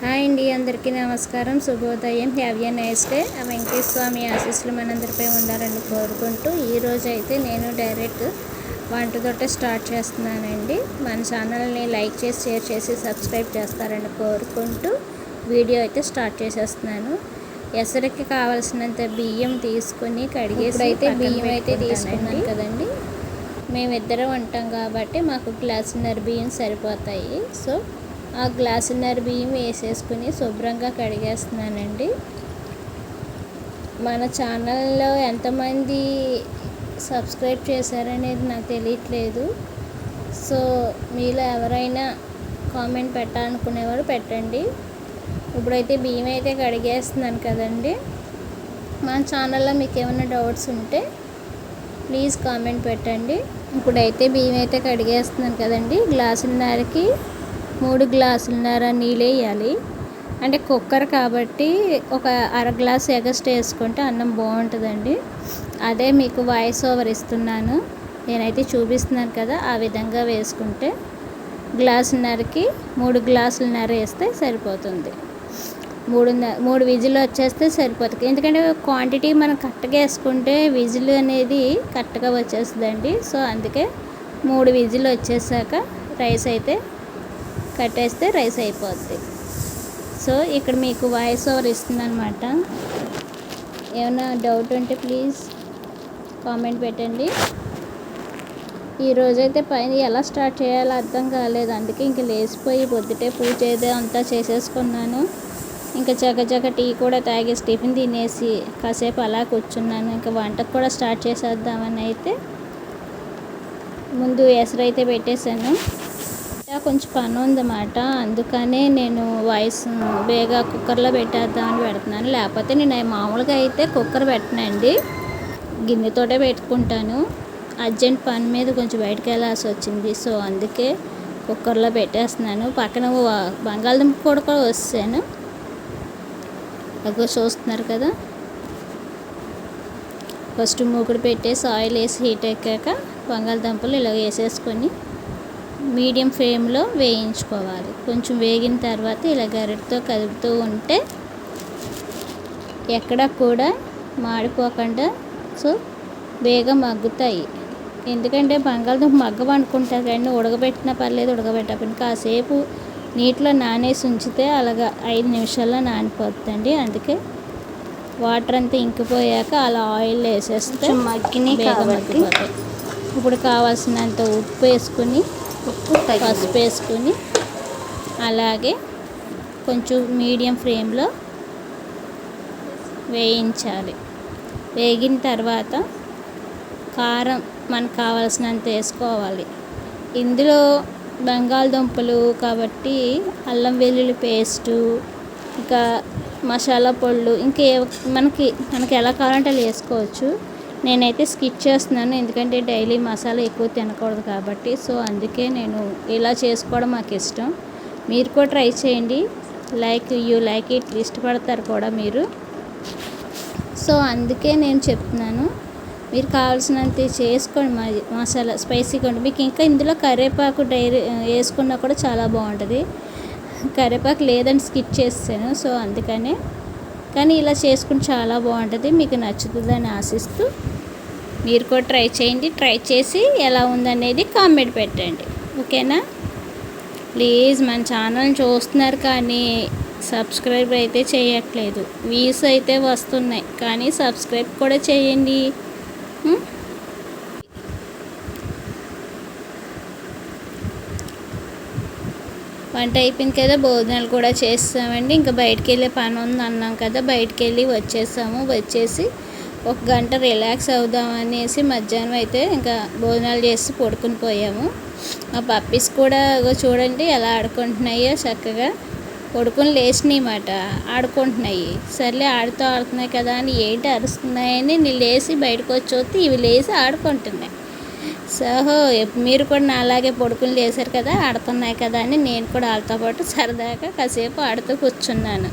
Hi అండి అందరికీ నమస్కారం. శుభోదయం. Have a nice day Swami ఆశీస్సులు మనందరిపై ఉండాలని కోరుకుంటూ ఈరోజు అయితే నేను డైరెక్ట్ వంటతోటే స్టార్ట్ చేస్తున్నానండి. మన ఛానల్ని లైక్ చేసి షేర్ చేసి సబ్స్క్రైబ్ చేస్తారని కోరుకుంటూ వీడియో అయితే స్టార్ట్ చేసేస్తున్నాను. ఎసరికి కావాల్సినంత బియ్యం తీసుకొని కడిగేసి అయితే బియ్యం అయితే తీసుకున్నాను కదండి. మేమిద్దరం ఉంటాం కాబట్టి మాకు గ్లాసున్నర బియ్యం సరిపోతాయి. సో ఆ గ్లాసున్నర బియ్యం వేసేసుకుని శుభ్రంగా కడిగేస్తున్నానండి. మన ఛానల్లో ఎంతమంది సబ్స్క్రైబ్ చేశారనేది నాకు తెలియట్లేదు. సో మీలో ఎవరైనా కామెంట్ పెట్టాలనుకునేవారు పెట్టండి. ఇప్పుడైతే బియ్యం అయితే కడిగేస్తున్నాను కదండి. మన ఛానల్లో మీకు ఏమైనా డౌట్స్ ఉంటే ప్లీజ్ కామెంట్ పెట్టండి. ఇప్పుడైతే బియ్యం అయితే కడిగేస్తున్నాను కదండి. గ్లాసున్నరకి మూడు గ్లాసులున్నర నీళ్ళు వేయాలి. అంటే కుక్కర్ కాబట్టి ఒక అర గ్లాస్ ఎగస్ట్ వేసుకుంటే అన్నం బాగుంటుందండి. అదే మీకు వాయిస్ ఓవర్ ఇస్తున్నాను. నేనైతే చూపిస్తున్నాను కదా ఆ విధంగా వేసుకుంటే గ్లాసున్నరకి మూడు గ్లాసులున్నర వేస్తే సరిపోతుంది. మూడు మూడు విజిల్ వచ్చేస్తే సరిపోతుంది. ఎందుకంటే క్వాంటిటీ మనం కరెక్ట్గా వేసుకుంటే విజిల్ అనేది కరెక్ట్గా వచ్చేస్తుందండి. సో అందుకే మూడు విజిల్ వచ్చేసాక రైస్ అయితే కట్టేస్తే రైస్ అయిపోద్ది. సో ఇక్కడ మీకు వాయిస్ ఓవర్ ఇస్తుందనమాట ఏమైనా డౌట్ ఉంటే ప్లీజ్ కామెంట్ పెట్టండి. ఈరోజైతే పైన ఎలా స్టార్ట్ చేయాలో అర్థం కాలేదు. అందుకే ఇంక లేచిపోయి పొద్దుటే పూజ ఏదో అంతా చేసేసుకున్నాను. ఇంకా చకచక టీ కూడా తాగేసి టిఫిన్ తినేసి కాసేపు అలా కూర్చున్నాను. ఇంకా వంటకు కూడా స్టార్ట్ చేసేద్దామని అయితే ముందు ఎసరైతే పెట్టేశాను. కొంచెం పని ఉందన్నమాట. అందుకనే నేను వాయిస్ బేగా కుక్కర్లో పెట్టేద్దామని పెడుతున్నాను. లేకపోతే నేను మామూలుగా అయితే కుక్కర్ పెట్టనండి గిన్నెతోటే పెట్టుకుంటాను. అర్జెంట్ పని మీద కొంచెం బయటకు వెళ్ళాల్సి వచ్చింది. సో అందుకే కుక్కర్లో పెట్టేస్తున్నాను. పక్కన బంగాళదుంప కూడా కూడా వస్తాను. ఎక్కువ చూస్తున్నారు కదా. ఫస్ట్ మూకుడు పెట్టేసి ఆయిల్ వేసి హీట్ ఎక్కాక బంగాళదుంపలు ఇలా వేసేసుకొని మీడియం ఫ్లేమ్లో వేయించుకోవాలి. కొంచెం వేగిన తర్వాత ఇలా గరిటతో కదుపుతూ ఉంటే ఎక్కడ కూడా మాడిపోకుండా సో వేగ మగ్గుతాయి. ఎందుకంటే బంగాళదుంప మగ్గమనుకుంటారు కానీ ఉడకబెట్టినా పర్లేదు ఉడకబెట్టకపోయినా కాసేపు నీటిలో నానేసి ఉంచితే అలాగా ఐదు నిమిషాల్లో నానిపోతుందండి అందుకే వాటర్ అంతా ఇంకిపోయాక అలా ఆయిల్ వేసేస్తే మగ్గినాయి కాబట్టి. ఇప్పుడు కావాల్సినంత ఉప్పు వేసుకుని ఉప్పు పసుపు వేసుకుని అలాగే కొంచెం మీడియం ఫ్లేమ్లో వేయించాలి. వేగిన తర్వాత కారం మనకు కావాల్సినంత వేసుకోవాలి. ఇందులో బంగాళదుంపలు కాబట్టి అల్లం వెల్లుల్లి పేస్టు ఇంకా మసాలా పళ్ళు ఇంకే మనకి మనకి ఎలా కావాలంటే అలా వేసుకోవచ్చు. నేనైతే స్కిచ్ చేస్తున్నాను ఎందుకంటే డైలీ మసాలా ఎక్కువ తినకూడదు కాబట్టి. సో అందుకే నేను ఇలా చేసుకోవడం మాకు ఇష్టం. మీరు కూడా ట్రై చేయండి. లైక్ యూ లైక్ ఇట్ ఇష్టపడతారు కూడా మీరు. సో అందుకే నేను చెప్తున్నాను మీరు కావాల్సినంత చేసుకోండి మసాలా స్పైసీగా ఉండి మీకు ఇంకా ఇందులో కరివేపాకు డైరీ వేసుకున్నా కూడా చాలా బాగుంటుంది. కరివేపాకు లేదని స్కిప్ చేస్తాను సో అందుకనే. కానీ ఇలా చేసుకుని చాలా బాగుంటుంది మీకు నచ్చుతుందని ఆశిస్తూ మీరు కూడా ట్రై చేయండి. ట్రై చేసి ఎలా ఉందనేది కామెంట్ పెట్టండి. ఓకేనా? ప్లీజ్ మన ఛానల్ చూస్తున్నారు కానీ సబ్స్క్రైబ్ అయితే చేయట్లేదు. వ్యూస్ అయితే వస్తున్నాయి కానీ సబ్స్క్రైబ్ కూడా చేయండి. వంట అయిపోయింది కదా భోజనాలు కూడా చేస్తామండి. ఇంకా బయటికి వెళ్ళే పని ఉంది అన్నాం కదా బయటికి వెళ్ళి వచ్చేసాము. వచ్చేసి ఒక గంట రిలాక్స్ అవుదాం అనేసి మధ్యాహ్నం అయితే ఇంకా భోజనాలు చేసి పడుకుని పోయాము. మా పప్పీస్ కూడా చూడండి ఎలా ఆడుకుంటున్నాయో చక్కగా పడుకుని లేచినాయి మాట ఆడుకుంటున్నాయి. సర్లే ఆడుతూ ఆడుతున్నాయి కదా అని ఏంటి అరుస్తున్నాయని నేను లేచి బయటకు వచ్చి ఇవి లేచి ఆడుకుంటున్నాయి. సహో మీరు కూడా నా అలాగే పడుకుని లేసారు కదా ఆడుతున్నాయి కదా అని నేను కూడా వాళ్ళతో పాటు సరదాగా కాసేపు ఆడుతూ కూర్చున్నాను.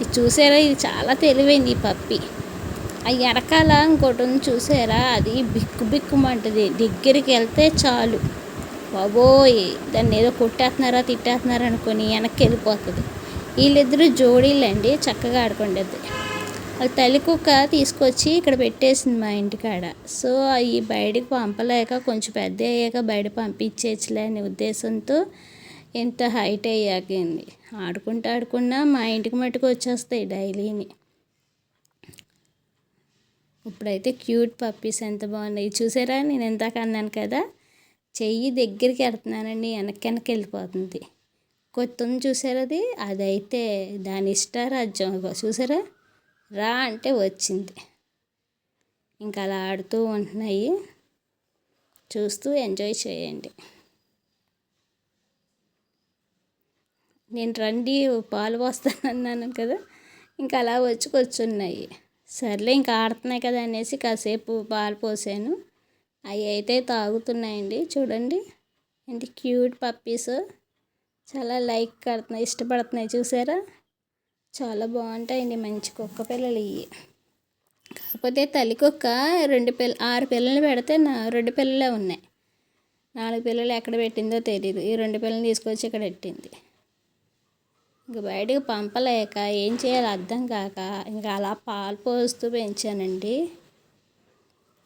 ఇది చూసారా? ఇది చాలా తెలివైంది ఈ పప్పి ఆ వెనకాల ఇంకోటి ఉంది చూసారా అది బిక్కు బిక్కుమంటుంది దగ్గరికి వెళ్తే చాలు. బాబోయ్ దాన్ని ఏదో కొట్టేస్తున్నారా తిట్టేస్తున్నారా అనుకుని వెనక్కి వెళ్ళిపోతుంది. వీళ్ళిద్దరూ జోడీలండి చక్కగా ఆడుకుండేది. వాళ్ళ తల్లి కుక్క తీసుకొచ్చి ఇక్కడ పెట్టేసింది మా ఇంటికాడ. సో ఈ బయటికి పంపలేక కొంచెం పెద్ద అయ్యాక బయట పంపించేయచ్చులే అనే ఉద్దేశంతో ఇంత హైట్ అయ్యాకండి ఆడుకుంటూ ఆడుకున్నా మా ఇంటికి మట్టుకు వచ్చేస్తాయి డైలీని. ఇప్పుడైతే క్యూట్ పప్పీస్ ఎంత బాగున్నాయి. చూసారా? నేను ఎందాక అన్నాను కదా? చెయ్యి దగ్గరికి వెళ్తున్నానండి వెనక్కి వెనక్కి వెళ్ళిపోతుంది. కొత్త చూసారా అది? అదైతే దాని ఇష్టారాజ్యం చూసారా? రా అంటే వచ్చింది. ఇంకా అలా ఆడుతూ ఉంటున్నాయి. చూస్తూ ఎంజాయ్ చేయండి. నేను రండి పాలు పోస్తానన్నాను కదా? ఇంకా అలా వచ్చి కూర్చున్నాయి. సర్లే ఇంకా ఆడుతున్నాయి కదా అనేసి కాసేపు పాలు పోసాను. అవి అయితే తాగుతున్నాయండి. చూడండి ఏంటి క్యూట్ పప్పీస్. చాలా లైక్ కడుతున్నాయి ఇష్టపడుతున్నాయి చూసారా? చాలా బాగుంటాయండి మంచి కుక్క పిల్లలు ఇవి కాకపోతే తల్లి కుక్క రెండు పిల్ల ఆరు పిల్లలు పెడితే నా రెండు పిల్లలే ఉన్నాయి. నాలుగు పిల్లలు ఎక్కడ పెట్టిందో తెలియదు ఈ రెండు పిల్లలు తీసుకొచ్చి ఇక్కడ పెట్టింది. ఇంక బయటకు పంపలేక ఏం చేయాలో అర్థం కాక ఇంకా అలా పాలు పోస్తూ పెంచానండి.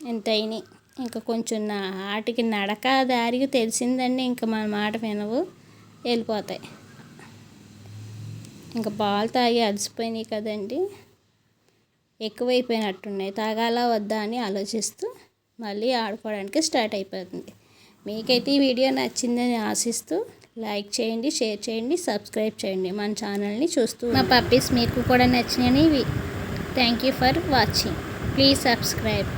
ఎంతైనాయి ఇంకా కొంచెం నా ఆటికి నడక దారికి తెలిసిందండి ఇంకా మన మాట వినవు వెళ్ళిపోతాయి. ఇంకా పాలు తాగి అలసిపోయినాయి కదండి. ఎక్కువైపోయినట్టున్నాయి. తాగాలా వద్దా అని ఆలోచిస్తూ మళ్ళీ ఆడుకోవడానికి స్టార్ట్ అయిపోతుంది. మీకైతే ఈ వీడియో నచ్చిందని ఆశిస్తూ లైక్ చేయండి షేర్ చేయండి సబ్స్క్రైబ్ చేయండి మన ఛానల్ని చూస్తూ మా పప్పీస్ మీకు కూడా నచ్చినాయి thank you for watching please subscribe